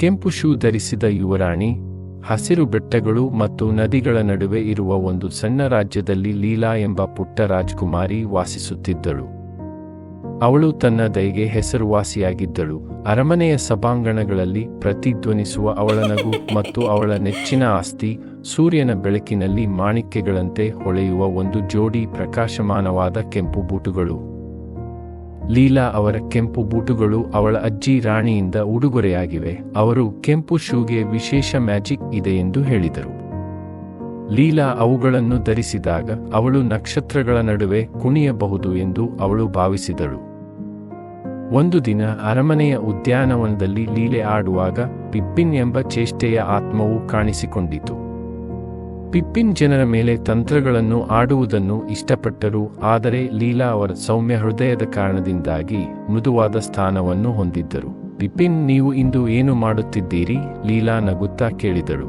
ಕೆಂಪು ಶೂ ಧರಿಸಿದ ಯುವರಾಣಿ, ಹಸಿರು ಬೆಟ್ಟಗಳು ಮತ್ತು ನದಿಗಳ ನಡುವೆ ಇರುವ ಒಂದು ಸಣ್ಣ ರಾಜ್ಯದಲ್ಲಿ ಲೀಲಾ ಎಂಬ ಪುಟ್ಟ ರಾಜ್ಕುಮಾರಿ ವಾಸಿಸುತ್ತಿದ್ದಳು. ಅವಳು ತನ್ನ ದೈಗೆ ಹೆಸರುವಾಸಿಯಾಗಿದ್ದಳು. ಅರಮನೆಯ ಸಭಾಂಗಣಗಳಲ್ಲಿ ಪ್ರತಿಧ್ವನಿಸುವ ಅವಳ ನಗು ಮತ್ತು ಅವಳ ನೆಚ್ಚಿನ ಆಸ್ತಿ, ಸೂರ್ಯನ ಬೆಳಕಿನಲ್ಲಿ ಮಾಣಿಕ್ಯಗಳಂತೆ ಹೊಳೆಯುವ ಒಂದು ಜೋಡಿ ಪ್ರಕಾಶಮಾನವಾದ ಕೆಂಪು ಬೂಟುಗಳು. ಲೀಲಾ ಅವರ ಕೆಂಪು ಬೂಟುಗಳು ಅವಳ ಅಜ್ಜಿ ರಾಣಿಯಿಂದ ಉಡುಗೊರೆಯಾಗಿವೆ. ಅವರು ಕೆಂಪು ಶೂಗೆ ವಿಶೇಷ ಮ್ಯಾಜಿಕ್ ಇದೆ ಎಂದು ಹೇಳಿದರು. ಲೀಲಾ ಅವುಗಳನ್ನು ಧರಿಸಿದಾಗ ಅವಳು ನಕ್ಷತ್ರಗಳ ನಡುವೆ ಕುಣಿಯಬಹುದು ಎಂದು ಅವಳು ಭಾವಿಸಿದಳು. ಒಂದು ದಿನ ಅರಮನೆಯ ಉದ್ಯಾನವನದಲ್ಲಿ ಲೀಲೆ ಆಡುವಾಗ ಪಿಪ್ಪಿನ್ ಎಂಬ ಚೇಷ್ಟೆಯ ಆತ್ಮವು ಕಾಣಿಸಿಕೊಂಡಿತು. ಪಿಪ್ಪಿನ್ ಜನರ ಮೇಲೆ ತಂತ್ರಗಳನ್ನು ಆಡುವುದನ್ನು ಇಷ್ಟಪಟ್ಟರು, ಆದರೆ ಲೀಲಾ ಅವರ ಸೌಮ್ಯ ಹೃದಯದ ಕಾರಣದಿಂದಾಗಿ ಮೃದುವಾದ ಸ್ಥಾನವನ್ನು ಹೊಂದಿದ್ದರು. ಪಿಪಿನ್ ನೀವು ಇಂದು ಏನು ಮಾಡುತ್ತಿದ್ದೀರಿ? ಲೀಲಾ ನಗುತ್ತಾ ಕೇಳಿದಳು.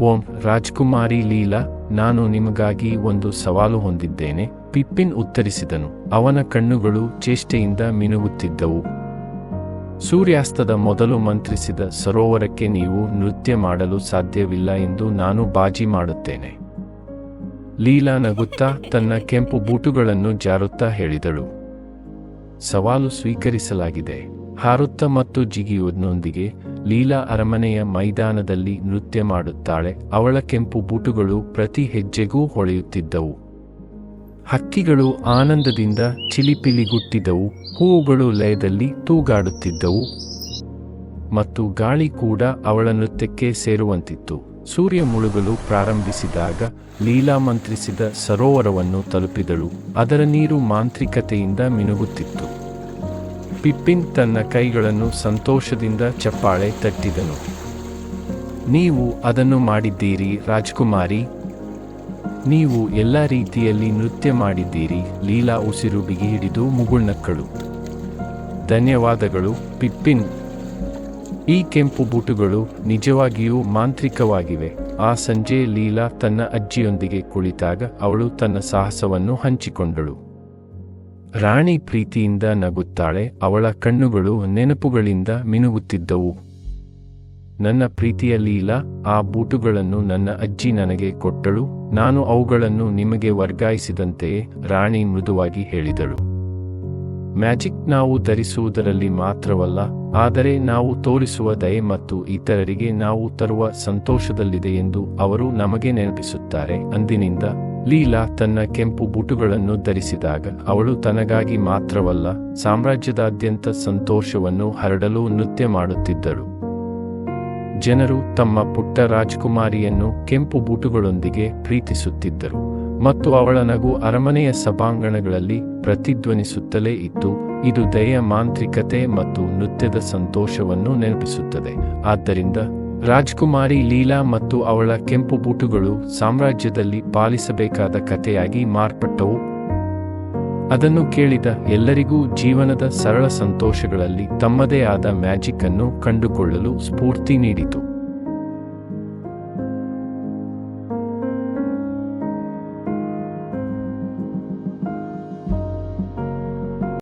ಓಂ, ರಾಜ್ಕುಮಾರಿ ಲೀಲಾ, ನಾನು ನಿಮಗಾಗಿ ಒಂದು ಸವಾಲು ಹೊಂದಿದ್ದೇನೆ, ಪಿಪ್ಪಿನ್ ಉತ್ತರಿಸಿದನು. ಅವನ ಕಣ್ಣುಗಳು ಚೇಷ್ಟೆಯಿಂದ ಮಿನುಗುತ್ತಿದ್ದವು. ಸೂರ್ಯಾಸ್ತದ ಮೊದಲು ಮಂತ್ರಿಸಿದ ಸರೋವರಕ್ಕೆ ನೀವು ನೃತ್ಯ ಮಾಡಲು ಸಾಧ್ಯವಿಲ್ಲ ಎಂದು ನಾನು ಬಾಜಿ ಮಾಡುತ್ತೇನೆ. ಲೀಲಾ ನಗುತ್ತಾ ತನ್ನ ಕೆಂಪು ಬೂಟುಗಳನ್ನು ಜಾರುತ್ತಾ ಹೇಳಿದಳು. ಸವಾಲು ಸ್ವೀಕರಿಸಲಾಗಿದೆ. ಹಾರುತ್ತ ಮತ್ತು ಜಿಗಿಯುವುದನೊಂದಿಗೆ ಲೀಲಾ ಅರಮನೆಯ ಮೈದಾನದಲ್ಲಿ ನೃತ್ಯ ಮಾಡುತ್ತಾಳೆ. ಅವಳ ಕೆಂಪು ಬೂಟುಗಳು ಪ್ರತಿ ಹೆಜ್ಜೆಗೂ ಹೊಳೆಯುತ್ತಿದ್ದವು. ಹಕ್ಕಿಗಳು ಆನಂದದಿಂದ ಚಿಲಿಪಿಲಿಗುಟ್ಟಿದ್ದವು ಹೂವುಗಳು ಲಯದಲ್ಲಿ ತೂಗಾಡುತ್ತಿದ್ದವು ಮತ್ತು ಗಾಳಿ ಕೂಡ ಅವಳ ನೃತ್ಯಕ್ಕೆ ಸೇರುವಂತಿತ್ತು. ಸೂರ್ಯ ಮುಳುಗಲು ಪ್ರಾರಂಭಿಸಿದಾಗ ಲೀಲಾ ಮಂತ್ರಿಸಿದ ಸರೋವರವನ್ನು ತಲುಪಿದಳು, ಅದರ ನೀರು ಮಾಂತ್ರಿಕತೆಯಿಂದ ಮಿನುಗುತ್ತಿತ್ತು. ಪಿಪ್ಪಿನ್ ತನ್ನ ಕೈಗಳನ್ನು ಸಂತೋಷದಿಂದ ಚಪ್ಪಾಳೆ ತಟ್ಟಿದನು. ನೀವು ಅದನ್ನು ಮಾಡಿದ್ದೀರಿ, ರಾಜ್ಕುಮಾರಿ ನೀವು ಎಲ್ಲ ರೀತಿಯಲ್ಲಿ ನೃತ್ಯ ಮಾಡಿದ್ದೀರಿ. ಲೀಲಾ ಉಸಿರು ಬಿಗಿ ಹಿಡಿದು ಮುಗುಳ್ನಕ್ಕಳು. ಧನ್ಯವಾದಗಳು, ಪಿಪ್ಪಿನ್. ಈ ಕೆಂಪು ಬೂಟುಗಳು ನಿಜವಾಗಿಯೂ ಮಾಂತ್ರಿಕವಾಗಿವೆ. ಆ ಸಂಜೆ ಲೀಲಾ ತನ್ನ ಅಜ್ಜಿಯೊಂದಿಗೆ ಕುಳಿತಾಗ ಅವಳು ತನ್ನ ಸಾಹಸವನ್ನು ಹಂಚಿಕೊಂಡಳು. ರಾಣಿ ಪ್ರೀತಿಯಿಂದ ನಗುತ್ತಾಳೆ, ಅವಳ ಕಣ್ಣುಗಳು ನೆನಪುಗಳಿಂದ ಮಿನುಗುತ್ತಿದ್ದವು. ನನ್ನ ಪ್ರೀತಿಯ ಲೀಲಾ, ಆ ಬೂಟುಗಳನ್ನು ನನ್ನ ಅಜ್ಜಿ ನನಗೆ ಕೊಟ್ಟಳು. ನಾನು ಅವುಗಳನ್ನು ನಿಮಗೆ ವರ್ಗಾಯಿಸಿದಂತೆಯೇ ರಾಣಿ ಮೃದುವಾಗಿ ಹೇಳಿದಳು. ಮ್ಯಾಜಿಕ್ ನಾವು ಧರಿಸುವುದರಲ್ಲಿ ಮಾತ್ರವಲ್ಲ, ಆದರೆ ನಾವು ತೋರಿಸುವ ದಯೆ ಮತ್ತು ಇತರರಿಗೆ ನಾವು ತರುವ ಸಂತೋಷದಲ್ಲಿದೆ ಎಂದು ಅವರು ನಮಗೆ ನೆನಪಿಸುತ್ತಾರೆ. ಅಂದಿನಿಂದ ಲೀಲಾ ತನ್ನ ಕೆಂಪು ಬೂಟುಗಳನ್ನು ಧರಿಸಿದಾಗ ಅವಳು ತನಗಾಗಿ ಮಾತ್ರವಲ್ಲ, ಸಾಮ್ರಾಜ್ಯದಾದ್ಯಂತ ಸಂತೋಷವನ್ನು ಹರಡಲು ನೃತ್ಯ ಮಾಡುತ್ತಿದ್ದಳು. ಜನರು ತಮ್ಮ ಪುಟ್ಟ ರಾಜ್ಕುಮಾರಿಯನ್ನು ಕೆಂಪು ಬೂಟುಗಳೊಂದಿಗೆ ಪ್ರೀತಿಸುತ್ತಿದ್ದರು ಮತ್ತು ಅವಳ ನಗು ಅರಮನೆಯ ಸಭಾಂಗಣಗಳಲ್ಲಿ ಪ್ರತಿಧ್ವನಿಸುತ್ತಲೇ ಇತ್ತು. ಇದು ದಯ ಮಾಂತ್ರಿಕತೆ ಮತ್ತು ನೃತ್ಯದ ಸಂತೋಷವನ್ನು ನೆನಪಿಸುತ್ತದೆ. ಆದ್ದರಿಂದ ರಾಜ್ಕುಮಾರಿ ಲೀಲಾ ಮತ್ತು ಅವಳ ಕೆಂಪು ಬೂಟುಗಳು ಸಾಮ್ರಾಜ್ಯದಲ್ಲಿ ಪಾಲಿಸಬೇಕಾದ ಕಥೆಯಾಗಿ ಮಾರ್ಪಟ್ಟವು. ಅದನ್ನು ಕೇಳಿದ ಎಲ್ಲರಿಗೂ ಜೀವನದ ಸರಳ ಸಂತೋಷಗಳಲ್ಲಿ ತಮ್ಮದೇ ಆದ ಮ್ಯಾಜಿಕ್ ಅನ್ನು ಕಂಡುಕೊಳ್ಳಲು ಸ್ಫೂರ್ತಿ ನೀಡಿತು.